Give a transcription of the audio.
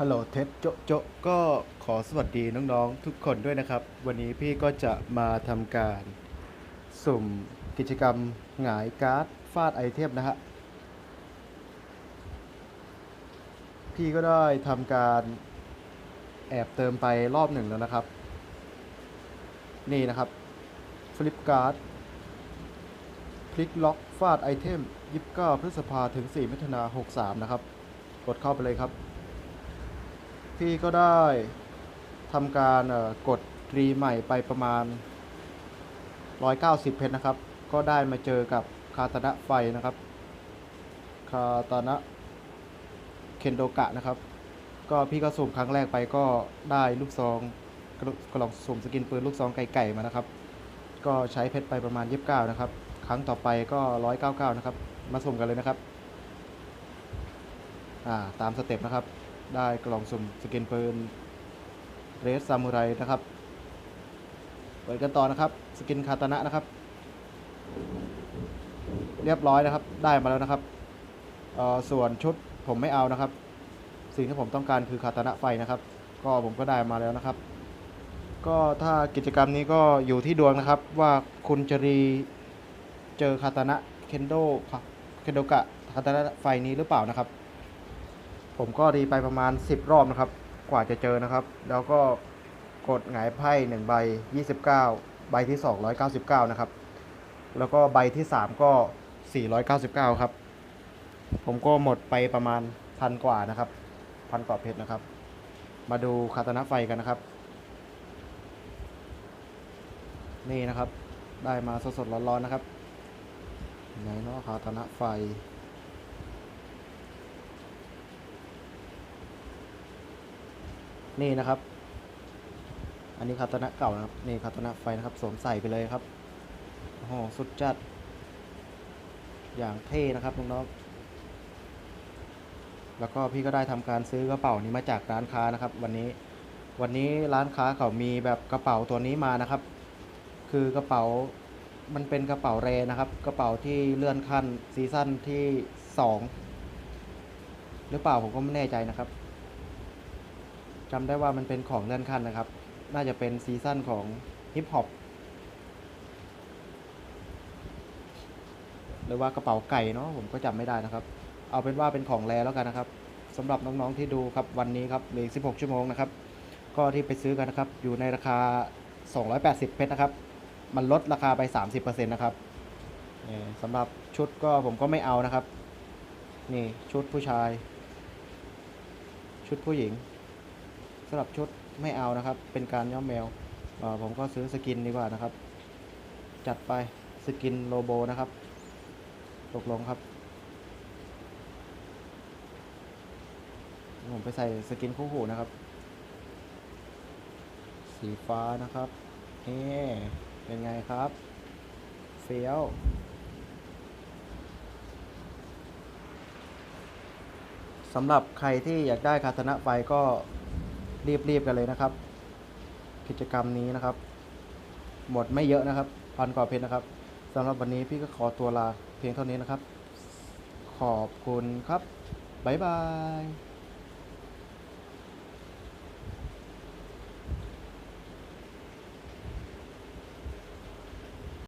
ฮัลโหลเท็ดโจะโจะก็ขอสวัสดีน้องๆ ทุกคนด้วยนะครับ วันนี้พี่ก็จะมาทำการสุ่มกิจกรรมหงายการ์ดฟาดไอเทมนะฮะ พี่ก็ได้ทำการแอบเติมไปรอบหนึ่งแล้วนะครับ นี่นะครับฟลิปการ์ดพลิกล็อกฟาดไอเทม 29 พฤษภาถึง 4 มิถุนา63 นะครับ กดเข้าไปเลยครับ พี่ก็ได้ทำการกดรีใหม่ไปประมาณ 190 เพชรนะครับ ก็ได้มาเจอกับคาตานะไฟนะครับ คาตานะเคนโดกะนะครับ ก็พี่ก็สุ่มครั้งแรกไปก็ได้ลูกซองกระล่องสุ่มสกินปืนลูกซองไก่ไก่มานะครับ ก็ใช้เพชรไปประมาณ 29 นะครับ ครั้งต่อไปก็ 199 นะครับ มาสุ่มกันเลยนะครับ อ่า ตามสเต็ปนะครับ ได้กล่องสุ่มสกินปืนเรสซามูไรนะครับ เปิดกันต่อนะครับ สกินคาตานะนะครับ เรียบร้อยนะครับ ได้มาแล้วนะครับ ส่วนชุดผมไม่เอานะครับ สิ่งที่ผมต้องการคือคาตานะไฟนะครับ ก็ผมก็ได้มาแล้วนะครับ ก็ถ้ากิจกรรมนี้ก็อยู่ที่ดวงนะครับ ว่าคุณจะรีเจอคาตานะเคนโดเคนโดกะคาตานะไฟนี้หรือเปล่านะครับ ผมก็รีไปประมาณ 10 รอบนะครับ กว่าจะเจอนะครับ แล้วก็กดหงายไพ่1ใบ 29 ใบที่ 2 199 นะครับ แล้วก็ใบที่ 3 ก็ 499 ครับ ผมก็หมดไปประมาณพันกว่านะครับ พันกว่าเพชรนะครับ มาดูคาตานะไฟกันนะครับ นี่นะครับ ได้มาสดๆร้อนๆนะครับไหนเนาะคาตานะไฟ นี่นะครับ อันนี้คาตนะเก่านะครับ นี่คาตนะไฟนะครับ สวมใส่ไปเลยครับโอ้โหสุดจัด อย่างเท่นะครับน้องๆแล้วก็พี่ก็ได้ทำการซื้อกระเป๋านี้มาจากร้านค้านะครับ วันนี้วันนี้ร้านค้าเขามีแบบกระเป๋าตัวนี้มานะครับ คือกระเป๋ามันเป็นกระเป๋าแรนะครับ กระเป๋าที่เลื่อนขั้นซีซั่นที่สองหรือเปล่าผมก็ไม่แน่ใจนะครับ จำได้ว่ามันเป็นของเลื่อนขั้นนะครับ น่าจะเป็นซีซั่นของฮิปฮอปหรือว่ากระเป๋าไก่เนาะผมก็จำไม่ได้นะครับ เอาเป็นว่าเป็นของแรแล้วกันนะครับสำหรับน้องๆที่ดูครับวันนี้ครับเหลือ16 ชั่วโมงนะครับ ก็ที่ไปซื้อกันนะครับ อยู่ในราคา 280 เพชรนะครับ มันลดราคาไป 30%นะครับสำหรับชุดก็ผมก็ไม่เอานะครับ นี่ชุดผู้ชาย ชุดผู้หญิง สำหรับชุดไม่เอานะครับ เป็นการย้อมแมวผมก็ซื้อสกินดีกว่านะครับ จัดไปสกินโลโบนะครับ ตกลงครับ ผมไปใส่สกินคู่หูนะครับ สีฟ้านะครับนี่เป็นไงครับ เฟี้ยวสำหรับใครที่อยากได้คาตนะไฟก็ รีบๆกันเลยนะครับ กิจกรรมนี้นะครับ หมดไม่เยอะนะครับพันกว่าเพชรนะครับสำหรับวันนี้พี่ก็ขอตัวลาเพียงเท่านี้นะครับ ขอบคุณครับ บ๊ายบาย